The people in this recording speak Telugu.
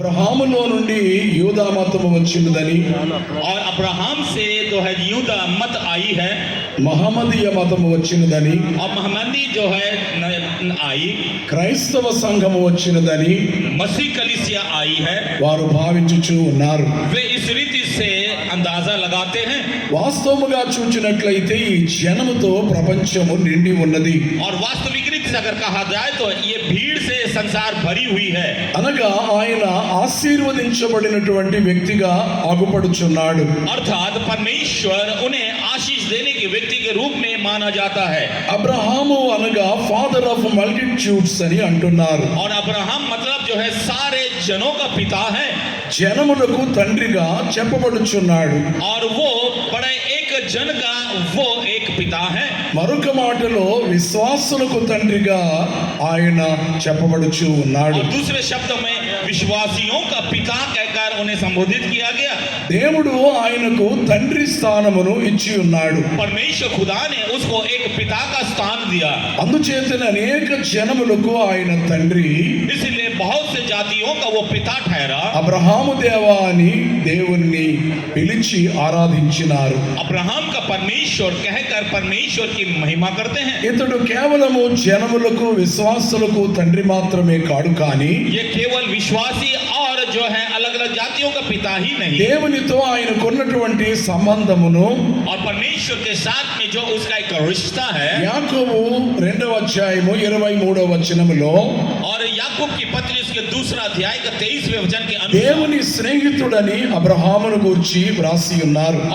అబ్రహాములో నుండి యూదా మతము వచ్చినదని और अब्राहम से जो है यूदा मत आई है మహమ్మదీయ మతము వచ్చినదని और महमदी जो है न- आई క్రైస్తవ సంఘము వచ్చినదని मसीह कलिसिया आई है వారు భావించుచూ ఉన్నారు वे इस रीति से अंदाजा लगाते हैं వాస్తవముగా చూచినట్లయితే ఈ జనముతో ప్రపంచము నిండి ఉన్నది और वास्तविक रीति से अगर कहा जाए तो ये भीड़ से संसार भरी हुई है అనగా ఆయన ఆశీర్వదించబడినటువంటి వ్యక్తిగా ఆగుపడుచున్నాడు अर्थात परमेश्वर उन्हें आशीष देने के व्यक्ति के रूप में माना जाता है అబ్రహాము అనగా ఫాదర్ ఆఫ్ మల్టిట్యూడ్స్ అని అంటున్నారు और अब्राहम मतलब जो है सारे जनों का पिता है జనములకు తండ్రిగా చెప్పబడుచున్నాడు और वो बड़े एक जन का वो एक पिता है మరొక మాటలో విశ్వాసులకు తండ్రిగా ఆయన చెప్పబడుచు ఉన్నాడు और दूसरे शब्दों में विश्वासियों का पिता कहकर उन्हें संबोधित किया गया దేవుడు ఆయనకు తండ్రి స్థానమును ఇచ్చి ఉన్నాడు परमेश्वर खुदा ने उसको एक पिता का स्थान दिया అందుచేతన అనేక జనములకు ఆయన తండ్రి इसलिए बहुत से जातियों का वो पिता ठहरा అబ్రహాము దేవా అని దేవుణ్ణి పిలిచి ఆరాధించినారు अब्राहम का परमेश्वर कहकर परमेश्वर की महिमा करते हैं ఇతడు కేవలము జనములకు విశ్వాసులకు తండ్రి మాత్రమే కాడు కానీ ये केवल विश्वासी और जो है अलग अलग जातियों का पिता ही नहीं దేవునితో ఆయనకున్నటువంటి సంబంధమును और परमेश्वर के साथ में जो उसका एक रिश्ता है యాకోబు రెండవ అధ్యాయము ఇరవై మూడవ వచనములో और याकूब की पत्री उसके दूसरा अध्याय का तेईसवें वचन के अनुसार దేవుని స్నేహితుడని అబ్రహామును గూర్చి వ్రాసి ఉన్నారు